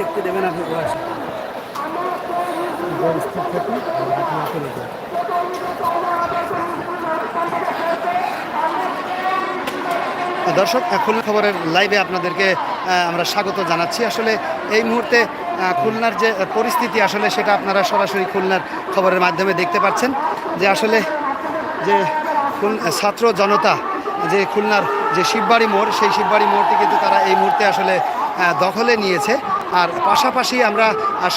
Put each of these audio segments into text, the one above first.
দেখতে দেবে না বয়স স্থির থাকি লাঠি হাতে লেগে দর্শক খুলনা খবরের লাইভে আপনাদেরকে আমরা স্বাগত জানাচ্ছি। আসলে এই মুহূর্তে খুলনার যে পরিস্থিতি, আসলে সেটা আপনারা সরাসরি খুলনার খবরের মাধ্যমে দেখতে পাচ্ছেন যে আসলে যে ছাত্র জনতা, যে খুলনার যে শিববাড়ি মোড়, সেই শিববাড়ি মোড়টি কিন্তু তারা এই মুহূর্তে আসলে দখলে নিয়েছে। আর পাশাপাশি আমরা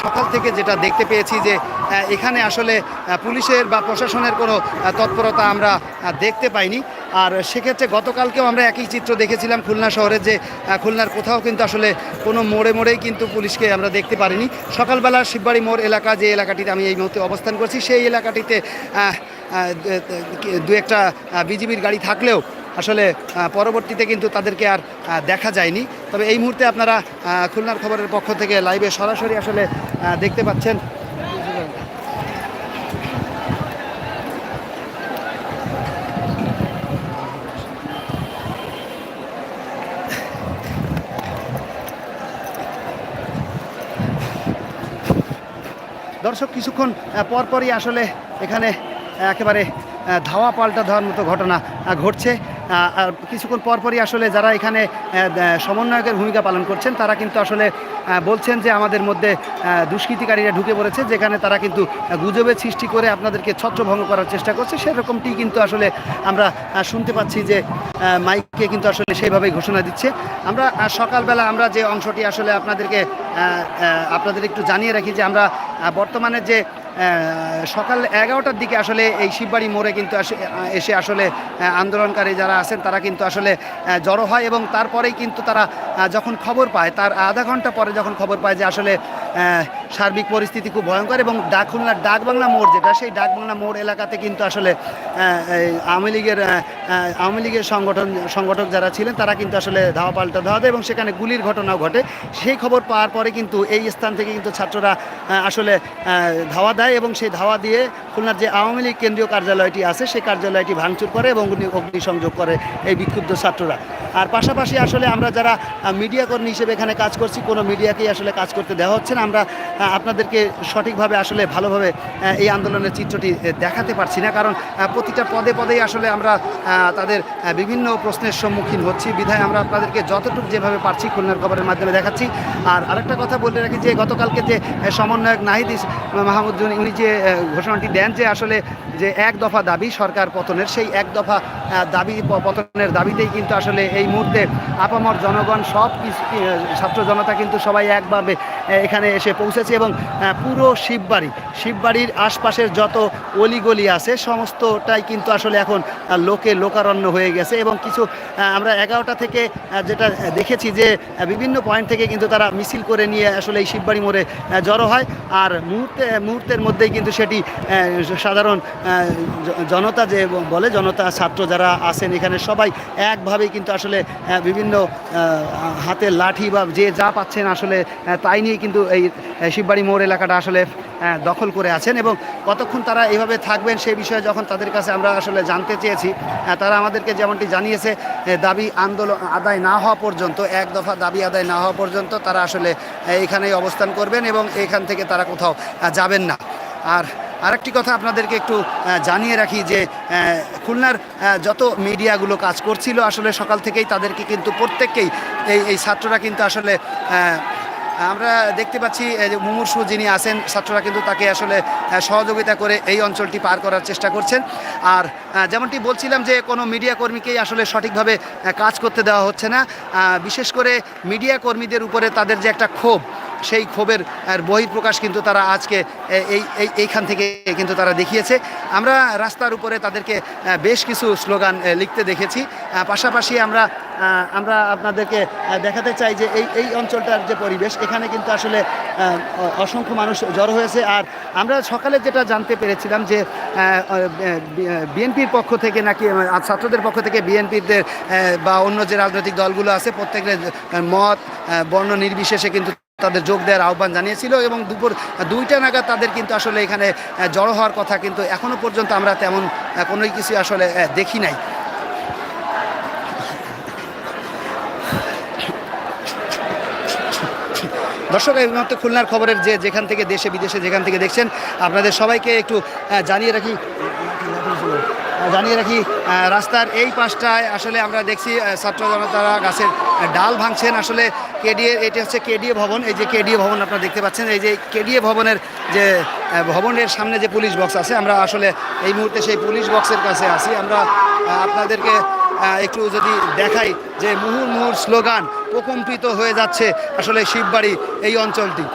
সকাল থেকে যেটা দেখতে পেয়েছি যে এখানে আসলে পুলিশের বা প্রশাসনের কোনো তৎপরতা আমরা দেখতে পাইনি। আর সেক্ষেত্রে গতকালকেও আমরা একই চিত্র দেখেছিলাম খুলনা শহরের যে খুলনার কোথাও কিন্তু আসলে কোনো মোড়ে মোড়েই কিন্তু পুলিশকে আমরা দেখতে পারিনি। সকালবেলা শিববাড়ি মোড় এলাকা যে এলাকাটিতে আমি এই মুহূর্তে অবস্থান করছি, সেই এলাকাটিতে দু একটা বিজিবির গাড়ি থাকলেও আসলে পরবর্তীতে কিন্তু তাদেরকে আর দেখা যায়নি। তবে এই মুহূর্তে আপনারা খুলনার খবরের পক্ষ থেকে লাইভে সরাসরি আসলে দেখতে পাচ্ছেন। দর্শক, কিছুক্ষণ পরপরই আসলে এখানে একেবারে ধাওয়া পাল্টা দেওয়ার মতো ঘটনা ঘটছে। কিছুক্ষণ পরপরই আসলে যারা এখানে সমন্বয়কের ভূমিকা পালন করছেন, তারা কিন্তু আসলে বলছেন যে আমাদের মধ্যে দুষ্কৃতিকারীরা ঢুকে পড়েছে, যেখানে তারা কিন্তু গুজবের সৃষ্টি করে আপনাদেরকে ছত্রভঙ্গ করার চেষ্টা করছে। সেরকমটি কিন্তু আসলে আমরা শুনতে পাচ্ছি যে মাইককে কিন্তু আসলে সেইভাবেই ঘোষণা দিচ্ছে। আমরা সকালবেলা আমরা যে অংশটি আসলে আপনাদেরকে আপনাদের একটু জানিয়ে রাখি যে আমরা বর্তমানে যে সকাল এগারোটার দিকে আসলে এই শিববাড়ি মোড়ে কিন্তু এসে আসলে আন্দোলনকারী যারা আছেন, তারা কিন্তু আসলে জড়ো হয় এবং তারপরেই কিন্তু তারা যখন খবর পায়, তার আধা ঘণ্টা পরে যখন খবর পায় যে আসলে সার্বিক পরিস্থিতি খুব ভয়ঙ্কর এবং ডাক খুলনার ডাকবাংলা মোড় যেটা, সেই ডাকবাংলা মোড় এলাকাতে কিন্তু আসলে আওয়ামী লীগের আওয়ামী লীগের সংগঠন, সংগঠক যারা ছিলেন, তারা কিন্তু আসলে ধাওয়া পাল্টা ধাওয়া দেয় এবং সেখানে গুলির ঘটনাও ঘটে। সেই খবর পাওয়ার পরে কিন্তু এই স্থান থেকে কিন্তু ছাত্ররা আসলে ধাওয়া দেয় এবং সেই ধাওয়া দিয়ে খুলনার যে আওয়ামী লীগ কেন্দ্রীয় কার্যালয়টি আছে, সেই কার্যালয়টি ভাঙচুর করে এবং অগ্নি- অগ্নিসংযোগ করে এই বিক্ষুব্ধ ছাত্ররা। আর পাশাপাশি আসলে আমরা যারা মিডিয়া কর্মী হিসেবে এখানে কাজ করছি, কোনো মিডিয়াকেই আসলে কাজ করতে দেওয়া হচ্ছে না। আমরা আপনাদেরকে সঠিকভাবে আসলে ভালোভাবে এই আন্দোলনের চিত্রটি দেখাতে পারছি না। কারণ প্রতিটা পদে পদেই আসলে আমরা তাদের বিভিন্ন প্রশ্নের সম্মুখীন হচ্ছি। বিধায় আমরা আপনাদেরকে যতটুকু যেভাবে পারছি খুলনার খবরের মাধ্যমে দেখাচ্ছি। আর আরেকটা কথা বলে রাখি যে, গতকালকে যে সমন্বয়ক নাহিদ মাহমুদ উনি যে ঘোষণাটি দেন যে, আসলে যে, এক দফা দাবি সরকার পতনের, সেই এক দফা দাবি পতনের দাবিতেই কিন্তু আসলে এই মুহূর্তে আপামর জনগণ সব ছাত্র জনতা কিন্তু সবাই একভাবে এখানে এসে পৌঁছেছে এবং পুরো শিববাড়ি, শিববাড়ির আশপাশের যত অলিগলি আছে, সমস্তটাই কিন্তু আসলে এখন লোকে লোকারণ্য হয়ে গেছে এবং কিছু আমরা এগারোটা থেকে যেটা দেখেছি যে বিভিন্ন পয়েন্ট থেকে কিন্তু তারা মিছিল করে নিয়ে আসলে এই শিববাড়ি মোড়ে জড়ো হয়। আর মুহূর্তে, মুহূর্তের মধ্যেই কিন্তু সেটি সাধারণ জনতা যে বলে, জনতা, ছাত্র যারা আছেন এখানে সবাই একভাবেই কিন্তু আসলে বিভিন্ন হাতে লাঠি বা যে যা পাচ্ছেন আসলে তাই নিয়ে কিন্তু এই শিববাড়ি মোড় এলাকাটা আসলে দখল করে আছেন এবং কতক্ষণ তারা এইভাবে থাকবেন সেই বিষয়ে যখন তাদের কাছে আমরা আসলে জানতে চেয়েছি তারা আমাদেরকে যেমনটি জানিয়েছে দাবি আন্দোলন আদায় না হওয়া পর্যন্ত, এক দফা দাবি আদায় না হওয়া পর্যন্ত তারা আসলে এখানেই অবস্থান করবেন এবং এখান থেকে তারা কোথাও যাবেন না। আর আরেকটি কথা আপনাদেরকে একটু জানিয়ে রাখি যে খুলনার যত মিডিয়াগুলো কাজ করছিল আসলে সকাল থেকেই তাদেরকে কিন্তু প্রত্যেককেই এই এই ছাত্ররা কিন্তু আসলে আমরা দেখতে পাচ্ছি মুমূর্ষু যিনি আছেন, ছাত্ররা কিন্তু তাকে আসলে সহযোগিতা করে এই অঞ্চলটি পার করার চেষ্টা করছেন। আর যেমনটি বলছিলাম যে কোনো মিডিয়া কর্মীকেই আসলে সঠিকভাবে কাজ করতে দেওয়া হচ্ছে না। বিশেষ করে মিডিয়া কর্মীদের উপরে তাদের যে একটা ক্ষোভ সেই ক্ষোভের বহিঃপ্রকাশ কিন্তু তারা আজকে এই, এই- এইখান থেকে কিন্তু তারা দেখিয়েছে। আমরা রাস্তার উপরে তাদেরকে বেশ কিছু স্লোগান লিখতে দেখেছি। পাশাপাশি আমরা আমরা আপনাদেরকে দেখাতে চাই যে এই এই অঞ্চলটার যে পরিবেশ, এখানে কিন্তু আসলে অসংখ্য মানুষ জড়ো হয়েছে। আর আমরা সকালে যেটা জানতে পেরেছিলাম যে বিএনপির পক্ষ থেকে নাকি ছাত্রদের পক্ষ থেকে বিএনপিদের বা অন্য যে রাজনৈতিক দলগুলো আছে, প্রত্যেকের মত বর্ণ নির্বিশেষে কিন্তু তাদের যোগ দেওয়ার আহ্বান জানিয়েছিল এবং দুপুর দুইটা নাগাদ তাদের কিন্তু আসলে এখানে জড়ো হওয়ার কথা কিন্তু এখনও পর্যন্ত আমরা তেমন কোনো কিছু আসলে দেখি নাই। দর্শক, এই মুহূর্তে খুলনার খবরের যে যেখান থেকে দেশে, বিদেশে যেখান থেকে দেখছেন, আপনাদের সবাইকে একটু জানিয়ে রাখি জানিয়ে রাখি রাস্তার এই পাশটায় আসলে আমরা দেখছি ছাত্র জনতারা গাছের ডাল ভাঙছেন। আসলে কেডিএ, এটি হচ্ছে কেডিএ ভবন। এই যে কেডিএ ভবন আপনারা দেখতে পাচ্ছেন, এই যে কেডিএ ভবনের যে ভবনের সামনে যে পুলিশ বক্স আছে, আমরা আসলে এই মুহূর্তে সেই পুলিশ বক্সের কাছে আছি। আমরা আপনাদেরকে একটু যদি দেখাই যে মুহুর মুহুর স্লোগান, প্রকম্পিত হয়ে যাচ্ছে আসলে শিববাড়ি এই অঞ্চলটি।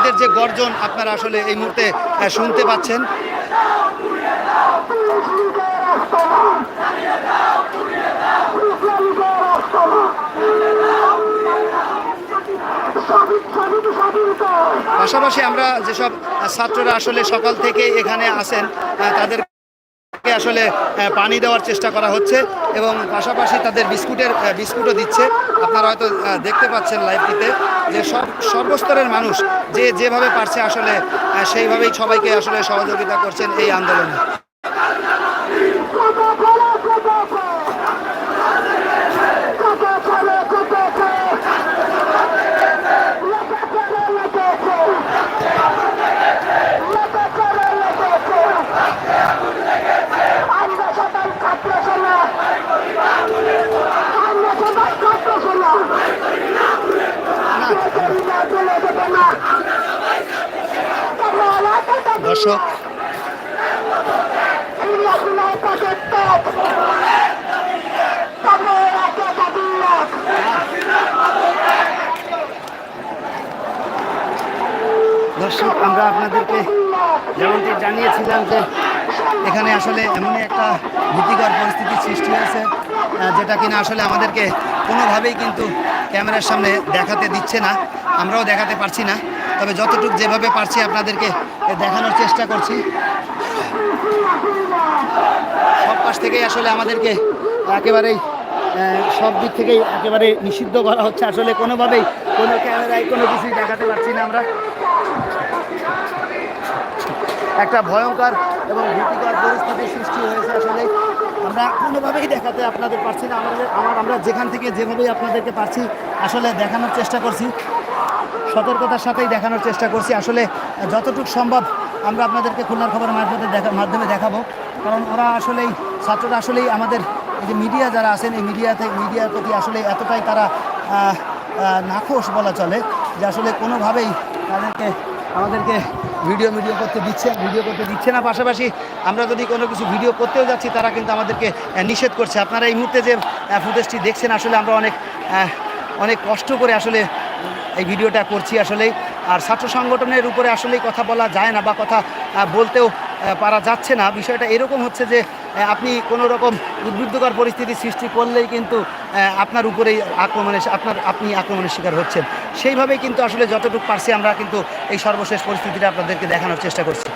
শিক্ষার্থীদের যে গর্জন আপনারা আসলে এই মুহূর্তে শুনতে পাচ্ছেন। পাশাপাশি আমরা যেসব ছাত্ররা আসলে সকাল থেকে এখানে আসেন তাদের আসলে পানি দেওয়ার চেষ্টা করা হচ্ছে এবং পাশাপাশি তাদের বিস্কুটের বিস্কুটও দিচ্ছে। আপনারা হয়তো দেখতে পাচ্ছেন লাইভটিতে যে সব সর্বস্তরের মানুষ যে যেভাবে পারছে আসলে সেইভাবেই সবাইকে আসলে সহযোগিতা করছেন এই আন্দোলনে আমরা সবাই ছাত্র সমাজ আমরা সবাই ছাত্র সমাজ চলে যেতে না দর্শক দর্শক, আমরা আপনাদেরকে যেমনটি জানিয়েছিলাম যে এখানে আসলে এমনই একটা ভীতিকর পরিস্থিতির সৃষ্টি হয়েছে যেটা কিনা আসলে আমাদেরকে কোনোভাবেই কিন্তু ক্যামেরার সামনে দেখাতে দিচ্ছে না। আমরাও দেখাতে পারছি না। তবে যতটুকু যেভাবে পারছি আপনাদেরকে দেখানোর চেষ্টা করছি। সব পাশ থেকেই আসলে আমাদেরকে একেবারেই সব দিক থেকেই একেবারে নিষিদ্ধ করা হচ্ছে। আসলে কোনোভাবেই কোনো ক্যামেরায় কোনো কিছুই দেখাতে পারছি না আমরা। একটা ভয়ঙ্কর এবং ভীতিকর পরিস্থিতির সৃষ্টি হয়েছে আসলে। আমরা কোনোভাবেই দেখাতে আপনাদের পারছি না। আমাদের আমার আমরা যেখান থেকে যেভাবেই আপনাদেরকে পারছি, আসলে দেখানোর চেষ্টা করছি। সতর্কতার সাথেই দেখানোর চেষ্টা করছি। আসলে যতটুকু সম্ভব আমরা আপনাদেরকে খুলনার খবরের মারফতে দেখা মাধ্যমে দেখাবো। কারণ ওরা আসলেই ছাত্ররা আসলেই আমাদের এই যে মিডিয়া যারা আছেন, এই মিডিয়াতে মিডিয়ার প্রতি আসলে এতটাই তারা নাখোশ বলা চলে যে আসলে কোনোভাবেই তাদেরকে আমাদেরকে ভিডিও মিডিও করতে দিচ্ছে ভিডিও করতে দিচ্ছে না। পাশাপাশি আমরা যদি কোনো কিছু ভিডিও করতেও যাচ্ছি, তারা কিন্তু আমাদেরকে নিষেধ করছে। আপনারা এই মুহূর্তে যে ফুটেজটি দেখছেন, আসলে আমরা অনেক অনেক কষ্ট করে আসলে এই ভিডিওটা করছি আসলেই। আর ছাত্র সংগঠনের উপরে আসলেই কথা বলা যায় না বা কথা বলতেও পারা যাচ্ছে না। বিষয়টা এরকম হচ্ছে যে আপনি কোনো রকম উদ্বুদ্ধকর পরিস্থিতি সৃষ্টি করলেই কিন্তু আপনার উপরেই আক্রমণের, আপনার, আপনি আক্রমণের শিকার হচ্ছেন। সেইভাবেই কিন্তু আসলে যতটুকু পারছি আমরা কিন্তু এই সর্বশেষ পরিস্থিতিটা আপনাদেরকে দেখানোর চেষ্টা করছি।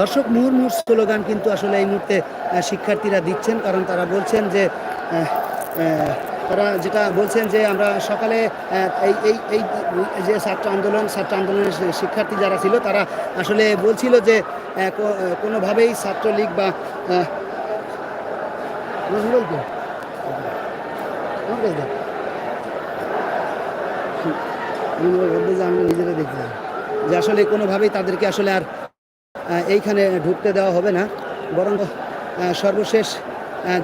দর্শক মুহুর মুহুর স্লোগান কিন্তু আসলে এই মুহূর্তে শিক্ষার্থীরা দিচ্ছেন কারণ তারা বলছেন যে তারা যেটা বলছেন যে, আমরা সকালে এই এই এই যে ছাত্র আন্দোলন, ছাত্র আন্দোলনের শিক্ষার্থী যারা ছিল, তারা আসলে বলছিল যে কোনোভাবেই ছাত্রলীগ বা। আমি নিজেরা দেখতে যে আসলে কোনোভাবেই তাদেরকে আসলে আর এইখানে ঢুকতে দেওয়া হবে না। বরং সর্বশেষ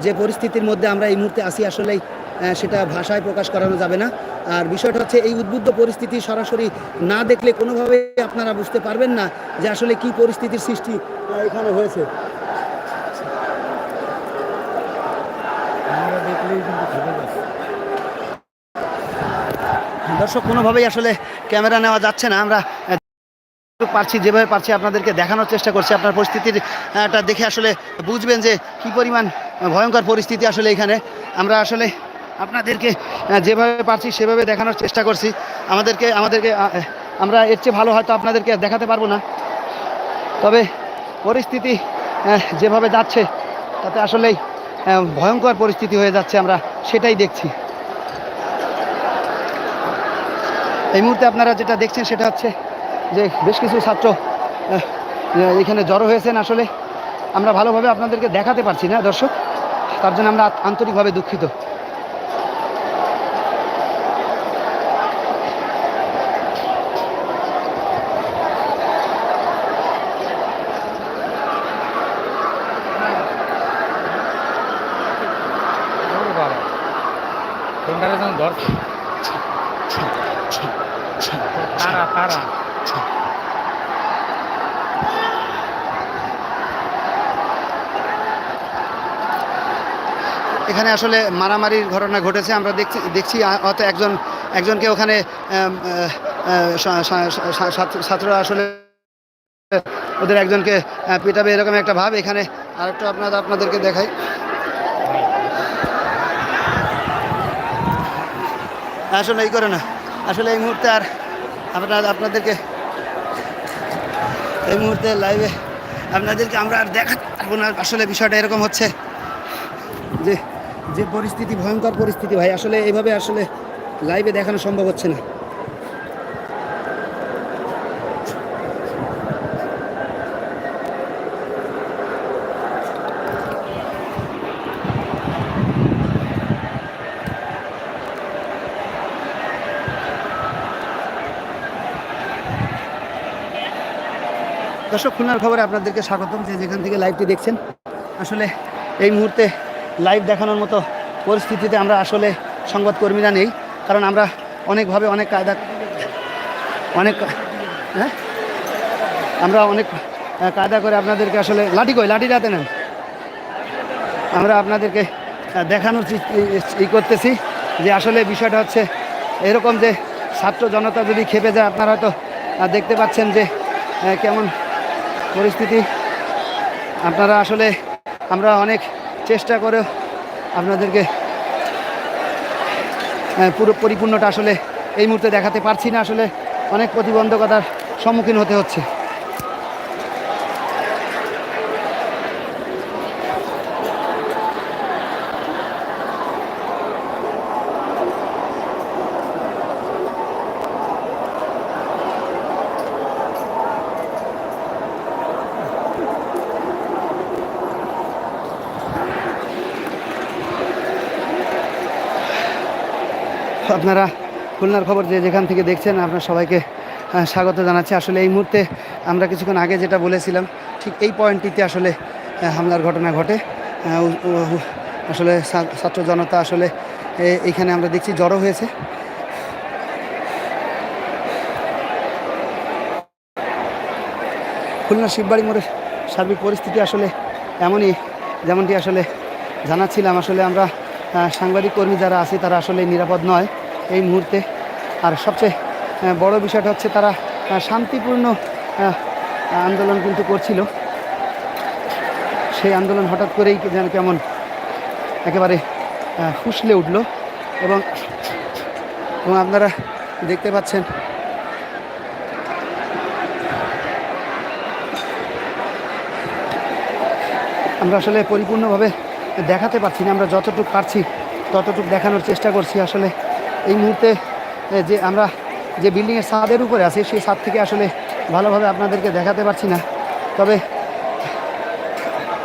যে পরিস্থিতির মধ্যে আমরা এই মুহূর্তে আসি আসলেই সেটা ভাষায় প্রকাশ করানো যাবে না। আর বিষয়টা হচ্ছে এই উদ্বুদ্ধ পরিস্থিতি সরাসরি না দেখলে কোনোভাবে আপনারা বুঝতে পারবেন না যে আসলে কি পরিস্থিতির সৃষ্টি এখানে হয়েছে। দর্শক কোনোভাবেই আসলে ক্যামেরা নেওয়া যাচ্ছে না। আমরা পারছি, যেভাবে পারছি আপনাদেরকে দেখানোর চেষ্টা করছি। আপনার পরিস্থিতিটা দেখে আসলে বুঝবেন যে কি পরিমাণ ভয়ঙ্কর পরিস্থিতি আসলে এখানে। আমরা আসলে আপনাদেরকে যেভাবে পারছি, সেভাবে দেখানোর চেষ্টা করছি। আমাদেরকে আমাদেরকে আমরা এর চেয়ে ভালো হয়তো আপনাদেরকে দেখাতে পারব না। তবে পরিস্থিতি যেভাবে যাচ্ছে, তাতে আসলেই ভয়ঙ্কর পরিস্থিতি হয়ে যাচ্ছে, আমরা সেটাই দেখছি। এই মুহূর্তে আপনারা যেটা দেখছেন, সেটা হচ্ছে যে বেশ কিছু ছাত্র এখানে জড়ো হয়েছেন আসলে। আমরা ভালোভাবে আপনাদেরকে দেখাতে পারছি না দর্শক। তার জন্য আমরা আন্তরিকভাবে দুঃখিত। ধরছে তারা তারা। এখানে আসলে মারামারির ঘটনা ঘটেছে, আমরা দেখছি দেখছি হয়তো একজন, একজনকে ওখানে ছাত্ররা আসলে ওদের একজনকে পেটাবে এরকম একটা ভাব। এখানে আরেকটু আপনার, আপনাদেরকে দেখাই। আসলে এই করে না। আসলে এই মুহূর্তে আর আপনার, আপনাদেরকে এই মুহূর্তে লাইভে আপনাদেরকে আমরা আর না। আসলে বিষয়টা এরকম হচ্ছে। যে পরিস্থিতি, ভয়ঙ্কর পরিস্থিতি ভাই, আসলে এইভাবে আসলে লাইভে দেখানো সম্ভব হচ্ছে না। দর্শক, খুলনার খবরে আপনাদেরকে স্বাগতম। যে যেখান থেকে লাইভটি দেখছেন, আসলে এই মুহূর্তে লাইভ দেখানোর মতো পরিস্থিতিতে আমরা আসলে সংবাদকর্মীরা নেই, কারণ আমরা অনেকভাবে অনেক কায়দা অনেক হ্যাঁ? আমরা অনেক কায়দা করে আপনাদেরকে আসলে লাঠি কই? লাঠি রাতে নেন। আমরা আপনাদেরকে দেখানোর ই করতেছি যে আসলে বিষয়টা হচ্ছে এরকম যে ছাত্র জনতা যদি খেপে যায়, আপনারা হয়তো দেখতে পাচ্ছেন যে কেমন পরিস্থিতি। আপনারা আসলে আমরা অনেক চেষ্টা করে আপনাদেরকে পুরো পরিপূর্ণটা আসলে এই মুহূর্তে দেখাতে পারছি না। আসলে অনেক প্রতিবন্ধকতার সম্মুখীন হতে হচ্ছে। আপনারা খুলনার খবর যে যেখান থেকে দেখছেন, আপনার সবাইকে স্বাগত জানাচ্ছি। আসলে এই মুহূর্তে আমরা কিছুক্ষণ আগে যেটা বলেছিলাম, ঠিক এই পয়েন্টটিতে আসলে হামলার ঘটনা ঘটে। আসলে ছাত্র জনতা আসলে এইখানে আমরা দেখছি জড়ো হয়েছে। খুলনা শিববাড়ি মোড়ের সার্বিক পরিস্থিতি আসলে এমনই, যেমনটি আসলে জানাচ্ছিলাম। আসলে আমরা সাংবাদিক কর্মী যারা আছি, তারা আসলে নিরাপদ নয়। এই মুহূর্তে। আর সবচেয়ে বড় বিষয়টা হচ্ছে তারা শান্তিপূর্ণ আন্দোলন কিন্তু করছিল। সেই আন্দোলন হঠাৎ করেই যেন কেমন একেবারে ফুসলে উঠল। এবং এবং আপনারা দেখতে পাচ্ছেন, আমরা আসলে পরিপূর্ণভাবে দেখাতে পারছি না। আমরা যতটুকু পারছি, ততটুকু দেখানোর চেষ্টা করছি আসলে। এই মুহূর্তে যে আমরা যে বিল্ডিংয়ের ছাদের উপরে আছি সেই ছাদ থেকে আসলে ভালোভাবে আপনাদেরকে দেখাতে পারছি না। তবে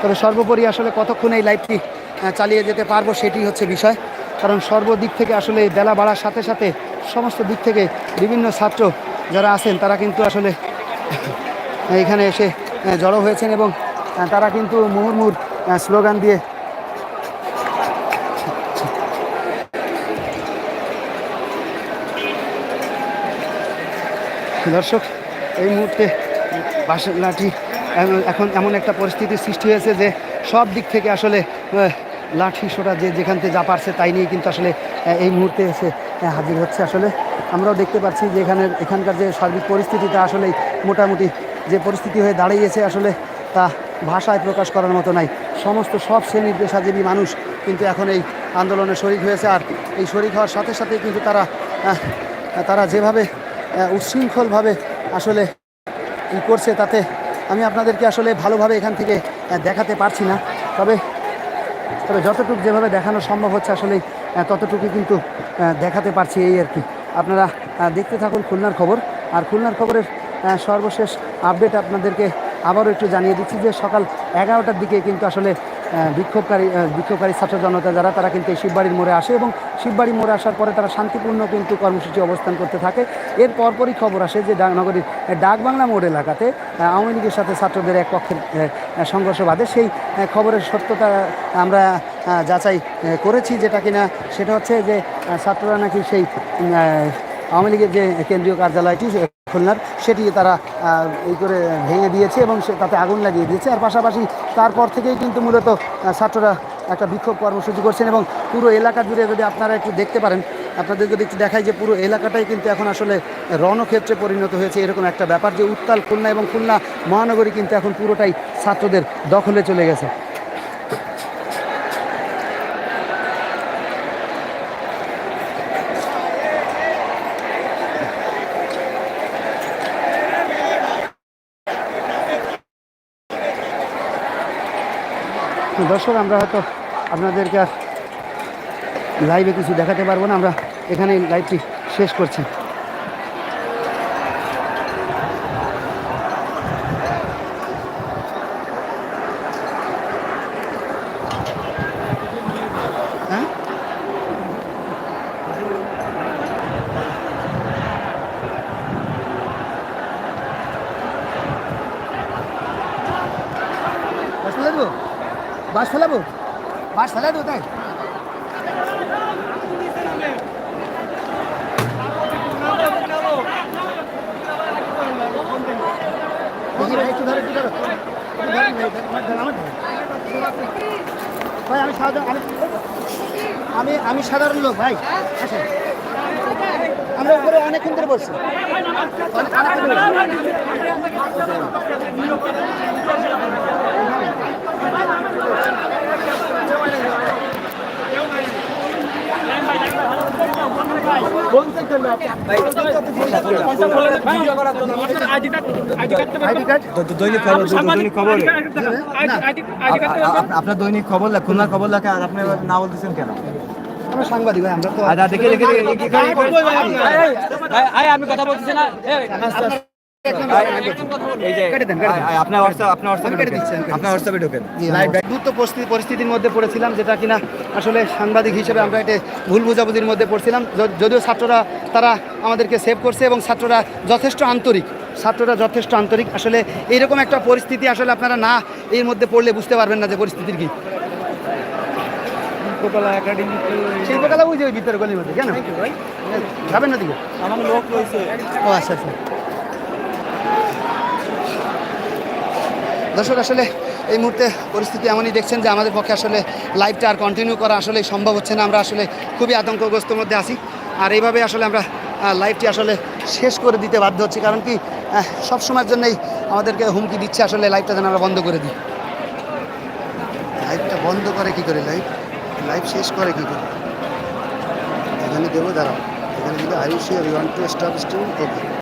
তবে সর্বোপরি আসলে কতক্ষণ এই লাইভটি আহ, চালিয়ে যেতে পারব সেটি হচ্ছে বিষয়। কারণ সর্বদিক থেকে আসলে বেলা বাড়ার সাথে সাথে সমস্ত দিক থেকে বিভিন্ন ছাত্র যারা আছেন তারা কিন্তু আসলে এখানে এসে জড়ো হয়েছেন এবং তারা কিন্তু মুহুর্মুর স্লোগান দিয়ে দর্শক, এই মুহূর্তে লাঠি এখন এমন একটা পরিস্থিতির সৃষ্টি হয়েছে যে সব দিক থেকে আসলে লাঠি সোটা যে যেখান থেকে যা পারছে তাই নিয়ে কিন্তু আসলে এই মুহূর্তে এসে হাজির হচ্ছে আসলে। আমরাও দেখতে পাচ্ছি যে এখানের এখানকার যে সার্বিক পরিস্থিতিটা আসলে মোটামুটি যে পরিস্থিতি হয়ে দাঁড়িয়েছে আসলে, তা ভাষায় প্রকাশ করার মতো নাই। সমস্ত সব শ্রেণির পেশাজীবী মানুষ কিন্তু এখন এই আন্দোলনে শরিক হয়েছে। আর এই শরিক হওয়ার সাথে সাথে কিন্তু তারা তারা যেভাবে উচ্ছৃঙ্খলভাবে আসলে করছে, তাতে আমি আপনাদেরকে আসলে ভালোভাবে এখান থেকে দেখাতে পারছি না। তবে তবে যতটুকু যেভাবে দেখানো সম্ভব হচ্ছে আসলে ততটুকু কিন্তু দেখাতে পারছি এই আর কি। আপনারা দেখতে থাকুন খুলনার খবর। আর খুলনার খবরের সর্বশেষ আপডেট আপনাদেরকে আবারও একটু জানিয়ে দিচ্ছি যে সকাল এগারোটার দিকে কিন্তু আসলে বিক্ষোভকারী বিক্ষোভকারী ছাত্র জনতা যারা, তারা কিন্তু এই শিববাড়ির মোড়ে আসে এবং শিববাড়ি মোড়ে আসার পরে তারা শান্তিপূর্ণ কিন্তু কর্মসূচি অবস্থান করতে থাকে। এর পরপরই খবর আসে যে নগরীর ডাকবাংলা মোড় এলাকাতে আওয়ামী লীগের সাথে ছাত্রদের এক পক্ষের সংঘর্ষ বাদে সেই খবরের সত্যতা আমরা যাচাই করেছি যেটা কিনা, সেটা হচ্ছে যে ছাত্ররা নাকি সেই আওয়ামী লীগের যে কেন্দ্রীয় কার্যালয়টি খুলনার, সেটি তারা এই করে ভেঙে দিয়েছে এবং সে তাতে আগুন লাগিয়ে দিয়েছে। আর পাশাপাশি তারপর থেকেই কিন্তু মূলত ছাত্ররা একটা বিক্ষোভ কর্মসূচি করছেন এবং পুরো এলাকা জুড়ে যদি আপনারা একটু দেখতে পারেন, আপনাদের যদি একটু দেখাই যে পুরো এলাকাটাই কিন্তু এখন আসলে রণক্ষেত্রে পরিণত হয়েছে, এরকম একটা ব্যাপার যে উত্তাল খুলনা এবং খুলনা মহানগরী কিন্তু এখন পুরোটাই ছাত্রদের দখলে চলে গেছে। দর্শক, আমরা হয়তো আপনাদেরকে আর লাইভে কিছু দেখাতে পারব না। আমরা এখানে লাইভটি শেষ করছি হ্যাঁ বাস ফেলে দেবো বাস ফেলাবো বাস ফেলে দেবো তাই দেখি ভাই, একটু ধরো, একটু ধরো। একটু ধরো, ভাই, ধরো, ধরো, আমার ধরো। ভাই, আমি সাধারণ আমি আমি সাধারণ লোক, ভাই। আসেন। আমরা উপরে অনেকক্ষণ ধরে বসছি। অনেক- অনেকক্ষণ ধরে বসছি। আইডি কার্ড দৈনিক খবর দৈনিক খবর না আপনার দৈনিক খবর লেখ খুলনার খবর লাগে আর আপনি না বলতেছেন কেন আমরা সাংবাদিক ভাই আমরা তো আচ্ছা দেখে দেখে দেখে কি করে আমি কথা বলতেছি না যে আপনার হোয়াটসঅ্যাপ ঢোকেন দ্রুত পরিস্থিতির মধ্যে পড়েছিলাম যেটা কিনা? আসলে সাংবাদিক হিসেবে আমরা এটা ভুল বুঝাবুঝির মধ্যে পড়ছিলাম যদিও ছাত্ররা তারা আমাদেরকে সেভ করছে এবং ছাত্ররা যথেষ্ট আন্তরিক ছাত্ররা যথেষ্ট আন্তরিক আসলে এইরকম একটা পরিস্থিতি আসলে আপনারা না এর মধ্যে পড়লে বুঝতে পারবেন না যে পরিস্থিতির কি শিল্পকলা বুঝে ওই ভিতরে গলির মধ্যে কেন যাবেন না দিকে? আমার লোক রয়েছে। ও আচ্ছা আচ্ছা। দর্শক, আসলে এই মুহূর্তে পরিস্থিতি এমনই দেখছেন যে আমাদের পক্ষে আসলে লাইভটা আর কন্টিনিউ করা আসলে সম্ভব হচ্ছে না। আমরা আসলে খুবই আতঙ্কগ্রস্তর মধ্যে আছি। আর এইভাবে আসলে আমরা লাইভটি আসলে শেষ করে দিতে বাধ্য হচ্ছি। কারণ কি সব সময়ের জন্যই আমাদেরকে হুমকি দিচ্ছে আসলে লাইভটা যেন আমরা বন্ধ করে দিই। লাইভটা বন্ধ করে কি করে লাইভ লাইভ শেষ করে কি করে? এখানে দেবো, দাঁড়াও। এখানে দিলে আয়ুষি আর one two stop student okay